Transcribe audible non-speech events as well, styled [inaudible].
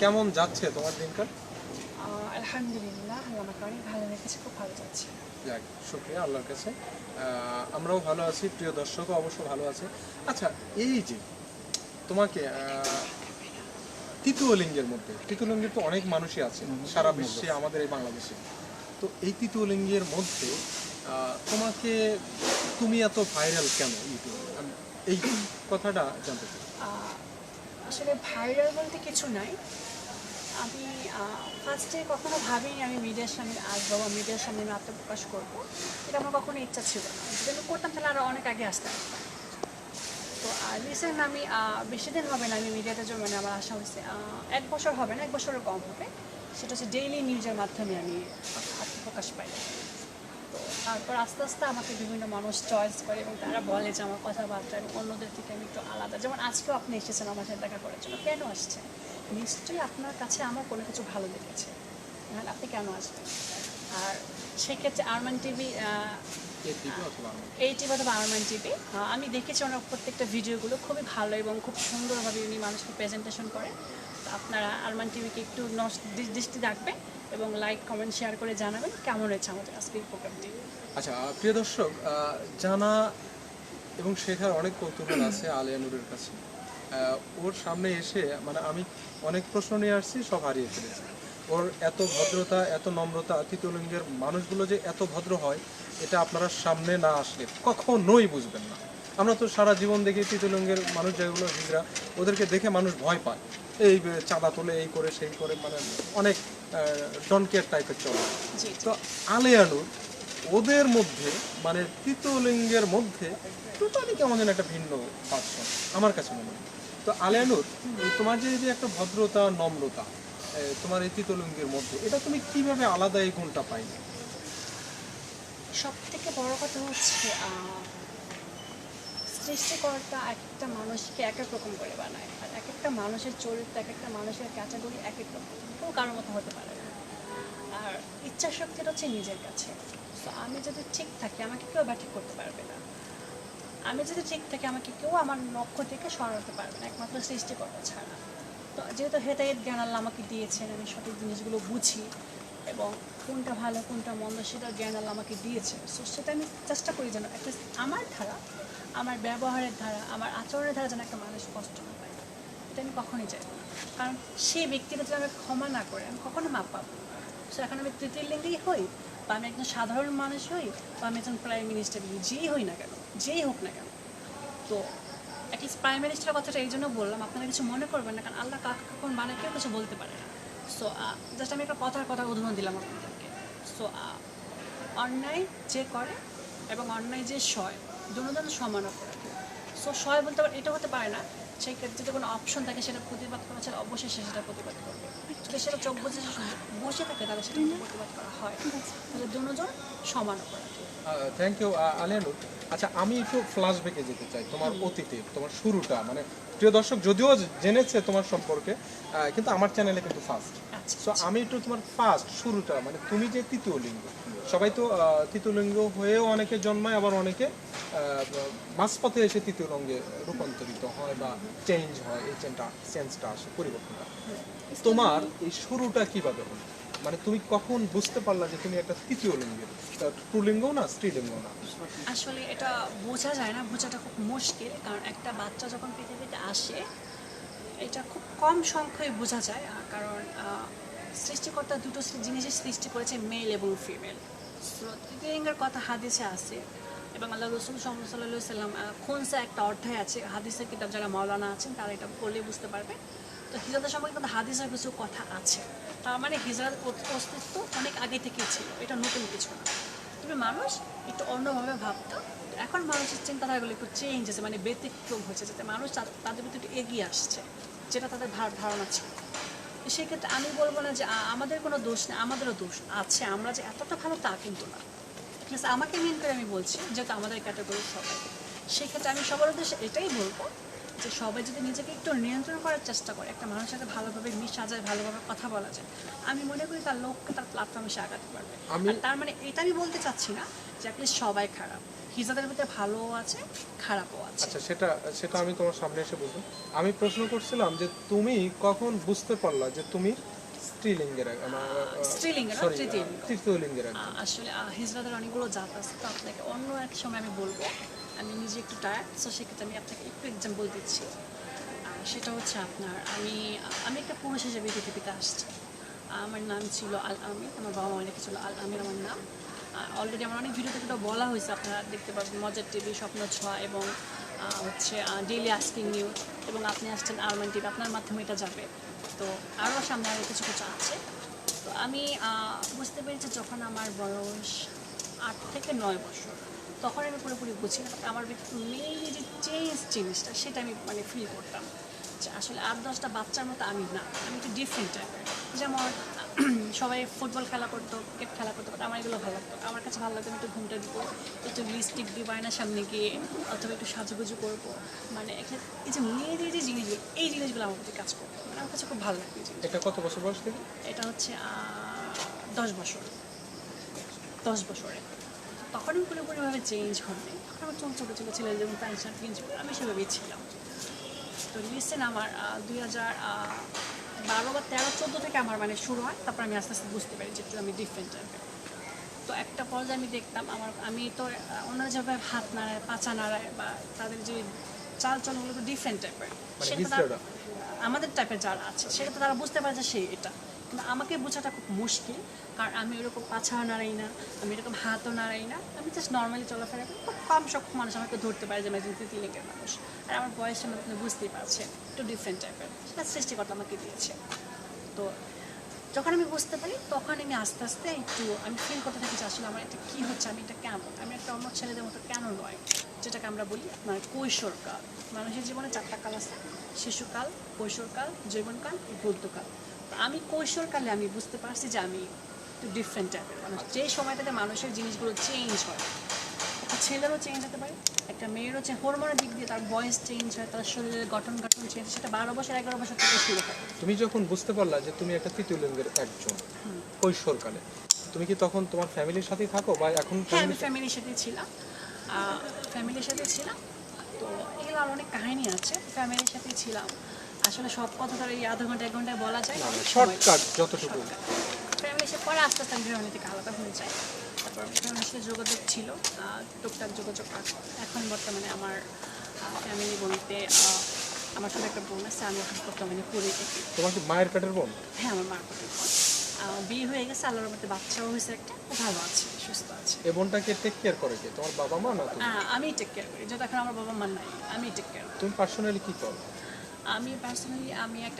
কেমন যাচ্ছে তোমার দিনকাল? আলহামদুলিল্লাহ আল্লাহ অনেক ভালো রেখেছে খুব ভালো যাচ্ছে। যাক শুক্রিয়া আল্লাহর কাছে। আমরাও ভালো আছি প্রিয় দর্শকও অবশ্য ভালো আছে। আচ্ছা এই যে তোমাকে তৃতীয় লিঙ্গের মধ্যে তৃতীয় লিঙ্গের তো অনেক মানুষই আছে সারা বিশ্বে আমাদের এই বাংলাদেশে। তো এই তৃতীয় লিঙ্গের মধ্যে তোমাকে তুমি এত ভাইরাল কেন ইউটিউবে এই কথাটা জানতে চাই। আসলে ভাইরাল বলতে কিছু নাই। আমি ফার্স্টে কখনো ভাবিনি আমি মিডিয়ার সামনে আসব বা মিডিয়ার সামনে আমি আত্মপ্রকাশ করব। এটা আমার কখনো ইচ্ছা ছিল না। যদি আমি করতাম তাহলে আরও অনেক আগে আসতাম। তো রিসেন্ট আমি বেশি দিন হবে না আমি মিডিয়াতে যে মানে আমার আসা হয়েছে এক বছর হবে না, এক বছরের কম হবে। সেটা হচ্ছে ডেইলি নিউজের মাধ্যমে আমি আত্মপ্রকাশ পাই। তারপর আস্তে আস্তে আমাকে বিভিন্ন মানুষ চয়েস করে এবং তারা বলে যে আমার কথাবার্তা এবং অন্যদের থেকে আমি একটু আলাদা। যেমন আজকেও আপনি এসেছেন আমার সাথে দেখা করার জন্য। কেন আসছেন? নিশ্চয়ই আপনার কাছে আমার কোনো কিছু ভালো লেগেছে। হ্যাঁ আপনি কেন আসবেন? আর সেক্ষেত্রে আরমান টিভি এই টিভি অথবা আরমান টিভি? আমি দেখেছি ওনার প্রত্যেকটা ভিডিওগুলো। খুবই ভালো এবং খুব সুন্দরভাবে উনি মানুষকে প্রেজেন্টেশন করে আপনারা আরমান টিভিকে একটু দৃষ্টি রাখবেন এবং লাইক কমেন্ট শেয়ার করে জানাবেন কেমন হয়েছে আমাদের আজকের প্রোগ্রামটি আচ্ছা প্রিয় দর্শক জানা এবং শেখার অনেক কৌতূহল আছে আলিয়া নুরের কাছে। ওর সামনে এসে মানে আমি অনেক প্রশ্ন নিয়ে আসছি, সব হারিয়ে ফেলেছি। ওর এত ভদ্রতা, এত নম্রতা তৃতীয় লিঙ্গের মানুষগুলো যে এত ভদ্র হয়, এটা আপনারা সামনে না আসলে কখনোই বুঝবেন না। আমরা তো সারা জীবন দেখি তৃতীয় লিঙ্গের মানুষ যেগুলো হিজড়া, ওদেরকে দেখে মানুষ ভয় পায়। এই চাঁদা তোলে এই করে সেই করে মানে অনেক ডনকেয়ার টাইপের চলে। তো আলেয়ানুর ওদের মধ্যে মানে তৃতীয় মধ্যে টোটালি কেমন যেন একটা ভিন্ন পার্সন আমার কাছে মনে হয়। তো আলেয়ানুর তোমার যে যে একটা ভদ্রতা নম্রতা তোমার এই তৃতীয় মধ্যে এটা তুমি কীভাবে আলাদা এই গুণটা পাইলে? সব থেকে বড় কথা হচ্ছে সৃষ্টিকর্তা একটা মানুষকে এক এক রকম করে বানায়। আর একটা মানুষের চরিত্র, এক একটা মানুষের ক্যাটাগরি এক এক রকম। কেউ কারোর মতো হতে পারে না। আর ইচ্ছা শক্তিটা হচ্ছে নিজের কাছে। তো আমি যদি ঠিক থাকি, আমাকে কেউ ব্যাঠিক করতে পারবে না। আমি যদি ঠিক থাকি, আমাকে কেউ আমার লক্ষ্য থেকে সরাতে পারবে না। একমাত্র সৃষ্টিকর্তা ছাড়া। তো, যেহেতু হেদায়ত জ্ঞান আল্লাহ আমাকে দিয়েছেন, আমি সঠিক জিনিসগুলো বুঝি এবং কোনটা ভালো, কোনটা মন্দ, সেটা জ্ঞান আল্লাহ আমাকে দিয়েছে সো সেটা আমি চেষ্টা করি যেন একটা আমার ধারা, আমার ব্যবহারের ধারা, আমার আচরণের ধারা যেন একটা মানুষ কষ্ট না পায়। আমি কখনোই চাইব না। কারণ সেই ব্যক্তিটা যদি আমাকে ক্ষমা না করে, আমি কখনো মাপ পাবো সো এখন আমি তৃতীয় লিঙ্গেই হই বা আমি একজন সাধারণ মানুষ হই বা আমি একজন প্রাইম মিনিস্টার যেই হই না কেন, যেই হোক না কেন। তো অ্যাটলিস্ট প্রাইম মিনিস্টারের কথাটা এই জন্য বললাম, আপনারা কিছু মনে করবেন না, কারণ আল্লাহ কাকে কখন মানে কেউ কিছু বলতে পারে না। সো জাস্ট আমি একটা কথার কথা উদাহরণ দিলাম আপনাদেরকে। সো অন্যায় যে করে এবং অন্যায় যে সয় দুজন সমান অপরাধী। সো সয় বলতে পারে এটা হতে পারে না সেই যদি কোনো অপশন থাকে সেটা প্রতিবাদ করা ছাড়া অবশেষে সেটা প্রতিবাদ করবে। যদি সেটা চোখ বুঝে বসে থাকে তাহলে সেটা প্রতিবাদ করা হয়। তাহলে দুজন সমান অপরাধী। থ্যাংক ইউ আলিয়ানুর আচ্ছা আমি একটু ফ্ল্যাশব্যাকে যেতে চাই তোমার অতীতে তোমার শুরুটা মানে প্রিয় দর্শক যদিও জেনেছে তোমার সম্পর্কে কিন্তু আমার চ্যানেলে কিন্তু ফার্স্ট আচ্ছা সো আমি একটু তোমার ফার্স্ট শুরুটা মানে তুমি যে তৃতীয় লিঙ্গ সবাই তো তৃতীয় লিঙ্গ হয়েও অনেকে জন্মায় আবার অনেকে আহ, মাঝপথে এসে তৃতীয় লিঙ্গে রূপান্তরিত হয় বা চেঞ্জ হয় এই চেঞ্জটা চেঞ্জটা আসে পরিবর্তনটা। তোমার এই শুরুটা কীভাবে হলো? মানে তুমি কখন বুঝতে পারলা যে তুমি একটা তৃতীয় লিঙ্গের পুলিঙ্গও না স্ত্রীলিঙ্গও না? আসলে এটা বোঝা যায় না, বোঝাটা খুব মুশকিল, কারণ একটা বাচ্চা যখন পৃথিবীতে আসে, এটা খুব কম সংখ্যায় বোঝা যায় কারণ সৃষ্টিকর্তা দুটো জিনিসের সৃষ্টি করেছে মেল এবং ফিমেল লিঙ্গের কথা হাদিসে আছে, এবং আল্লাহ রসুল সাল্লাম খোনসা একটা অধ্যায় আছে, হাদিসের কিতাব যারা মাওলানা আছেন, তারা এটা পড়লে বুঝতে পারবে। তো হিজরতের সম্পর্কে কিন্তু হাদিসের কিছু কথা আছে। তার মানে হিজরত অস্তিত্ব অনেক আগে থেকেই ছিল, এটা নতুন কিছু না। তবে মানুষ, একটু অন্যভাবে ভাবতো, এখন মানুষের চিন্তাধারাগুলো একটু চেঞ্জ হয়েছে মানে ব্যতিক্রম হয়েছে, যাতে মানুষ তাদের প্রতি একটু এগিয়ে আসছে, যেটা তাদের ধার- ধারণা ছিল। সেক্ষেত্রে আমি বলব না যে আমাদের কোনো দোষ নেই, আমাদেরও দোষ আছে, আমরা যে এতটা ভালো তা কিন্তু না। প্লাস আমাকে মেন করে আমি বলছি, যেহেতু আমাদের ক্যাটাগরির সবাই। সেক্ষেত্রে আমি সবার উদ্দেশ্যে এটাই বলব যে সবাই যদি নিজেকে একটু নিয়ন্ত্রণ করার চেষ্টা করে একটা মানুষের সাথে ভালোভাবে মিশা যায় ভালোভাবে কথা বলা যায় আমি মনে করি তার লোককে তার প্ল্যাটফর্মে সে আগাতে পারবে। তার মানে এটা আমি বলতে চাচ্ছি না যে অ্যাটলিস্ট সবাই খারাপ। হিজাদের ভিতরে ভালোও আছে খারাপও আছে। আচ্ছা সেটা সেটা আমি তোমার সামনে এসে বলব। আমি প্রশ্ন করছিলাম যে তুমি কখন বুঝতে পারলা যে তুমি স্ত্রীলিঙ্গের তৃতীয়। লিঙ্গের আসলে আহ, হিজড়াদের অনেকগুলো জাত আছে তো আপনাকে অন্য এক সময় আমি বলব। আমি নিজে একটু টায়ার্ড সো সেক্ষেত্রে আমি আপনাকে একটু এক্সাম্পল দিচ্ছি। সেটা হচ্ছে আপনার, আমি আমি একটা পুরুষ হিসেবে পৃথিবীতে আসছি। আমার নাম ছিল আল আমির, আমার বাবা মা রেখেছিল আল আমির আমার নাম। অলরেডি আমার অনেক ভিডিওতে কিন্তু বলা হয়েছে, আপনারা দেখতে পাবেন, মজার টিভি স্বপ্ন ছোঁয়া এবং হচ্ছে ডেইলি আস্কিং নিউজ এবং আপনি আসছেন আরমান টিভি আপনার মাধ্যমে এটা যাবে। তো আরও সামনে আরও কিছু কিছু আছে। তো আমি বুঝতে পেরেছি যখন আমার বয়স আট থেকে নয় বছর। তখন আমি পুরোপুরি বুঝি না। আমার মেইনলি যে চেঞ্জ জিনিসটা সেটা আমি মানে ফিল করতাম। যে আসলে আট দশটা বাচ্চার মতো আমি না আমি একটু ডিফারেন্ট টাইপের যেমন [clears throat] সবাই ফুটবল খেলা করতো ক্রিকেট খেলা করতো but আমার এগুলো ভালো লাগতো আমার কাছে ভালো লাগতো আমি একটু ঘুমটা দিব একটু লিপস্টিক দিব আয়নার সামনে গিয়ে অথবা একটু সাজুগুজু করব। মানে এখানে এই যে মেয়েদের যে জিনিসগুলো এই জিনিসগুলো আমার কাছে কাজ করতো। মানে আমার কাছে খুব ভালো লাগতো এটা কত বছর বয়স থেকে? এটা হচ্ছে দশ বছর। দশ বছরে। তখন আমি পুরোপুরিভাবে চেঞ্জ হয়নি। তখন আমার চোখ ছোটো ছোটো ছিল যেমন প্যান্ট শার্ট পরে আমি সেভাবেই ছিলাম। তো রিসেন্ট আমার দুই হাজার বারো বা তেরো চোদ্দ থেকে আমার মানে শুরু হয় তারপর আমি আস্তে আস্তে বুঝতে পারি যে আমি ডিফারেন্ট টাইপের তো একটা পর্যায়ে আমি দেখতাম আমার আমি তো অন্যরা যেভাবে হাত নাড়ায় পাচা নাড়ায় বা তাদের যে চাল চলনগুলো তো ডিফারেন্ট টাইপের সেটা আমাদের টাইপের যারা আছে সেটা তো তারা বুঝতে পারে যে সে এটা। আমাকে বোঝাটা খুব মুশকিল, কারণ আমি এরকম পাছাও নাড়াই না, আমি এরকম হাতও নাড়াই না, আমি জাস্ট নর্মালি চলাফেরা করি। খুব কম সক্ষম মানুষ আমাকে ধরতে পারে যে আমি একজন তৃতীয় মানুষ। আর আমার মধ্যে আপনি বুঝতেই পারছেন একটু ডিফারেন্ট টাইপের সেটা সৃষ্টিকর্তা আমাকে দিয়েছে। তো যখন আমি বুঝতে পারি, তখন আমি আস্তে আস্তে একটু আমি ফিল করতে থাকি যে আসলে আমার এটা কী হচ্ছে, আমি এটা কেন আমি একটা অন্য ছেলেদের মতো কেন নয়? যেটাকে আমরা বলি মানে কৈশোরকাল। মানুষের জীবনে চারটা কাল আছে, শিশুকাল, কৈশোরকাল যৌবনকাল বৌদ্ধকাল। আমি কৈশোরকালে আমি বুঝতে পারছি যে আমি একটু ডিফারেন্ট টাইপের মানুষ। যে সময়টাতে মানুষের জিনিসগুলো চেঞ্জ হয় একটা ছেলেরও চেঞ্জ হতে পারে একটা মেয়েরও চেঞ্জ হরমোনের দিক দিয়ে তার বয়স চেঞ্জ হয় তার শরীরের গঠন গঠন চেঞ্জ সেটা বারো বছর এগারো বছর থেকে শুরু হয়। তুমি যখন বুঝতে পারলা যে তুমি একটা তৃতীয় লিঙ্গের একজন কৈশোরকালে তুমি কি তখন তোমার ফ্যামিলির সাথেই থাকো বা এখন হ্যাঁ আমি ফ্যামিলির সাথে? ছিলাম। ফ্যামিলির সাথে ছিলাম। তো এগুলো আর অনেক কাহিনী আছে। ফ্যামিলির সাথে ছিলাম। আসলে সব কথা তো এই আধা ঘণ্টা এক ঘন্টায় বলা যায়। শর্টকাট যতটুকু। ফ্যামিলি সে পরে আস্তে আস্তে ফ্যামিলি থেকে আলাদা হয়ে যায় তারপর ফ্যামিলির সাথে যোগাযোগ ছিল টুকটাক যোগাযোগ এখন বর্তমানে আমার ফ্যামিলি বলতে আমার সাথে একটা বোন আছে আমি এখন বর্তমানে পড়ে থাকি। তোমার কি মায়ের পেটের বোন? হ্যাঁ আমার মার প্রতি বোন। বিয়ে হয়ে গেছে আল্লাহর মধ্যে বাচ্চাও হয়েছে একটা ভালো আছে সুস্থ আছে। এ বোনটাকে টেক কেয়ার করে কে? তোমার বাবা মা না তুমি? আমি টেক কেয়ার করি যেহেতু এখন আমার বাবা মা নাই আমি টেক কেয়ার তুমি পার্সোনালি কি করো? আমি পার্সোনালি আমি একটা